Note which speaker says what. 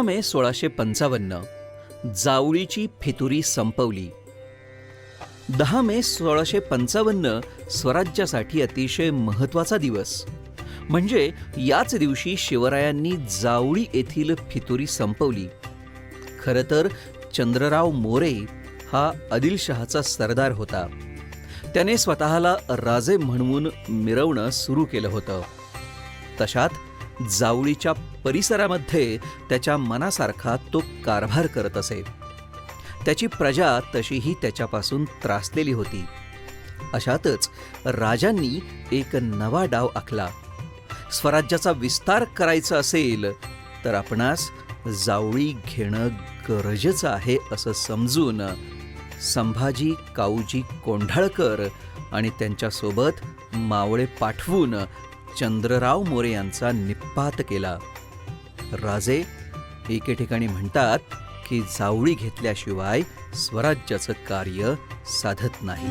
Speaker 1: सोळा मे सोळाशे पंचावन्न. जावळीची फितुरी संपवली. दहा मे सोळाशे पंचावन्न स्वराज्यासाठी अतिशय महत्त्वाचा दिवस. म्हणजे याच दिवशी शिवरायांनी जावळी येथील फितुरी संपवली. खरं तर चंद्रराव मोरे हा आदिलशहाचा सरदार होता. त्याने स्वतःला राजे म्हणून मिरवणं सुरू केलं होतं. तशात जावळीच्या परिसरामध्ये त्याच्या मनासारखा तो कारभार करत असे. त्याची प्रजा तशीही त्याच्यापासून त्रासलेली होती. अशातच राजांनी एक नवा डाव आखला. स्वराज्याचा विस्तार करायचा असेल तर आपणास जावळी घेणं गरजेचं आहे असं समजून संभाजी काऊजी कोंढाळकर आणि त्यांच्यासोबत मावळे पाठवून चंद्रराव मोरे यांचा निपात केला. राजे एके ठिकाणी म्हणतात की जावळी घेतल्याशिवाय स्वराज्याचं कार्य साधत नाही.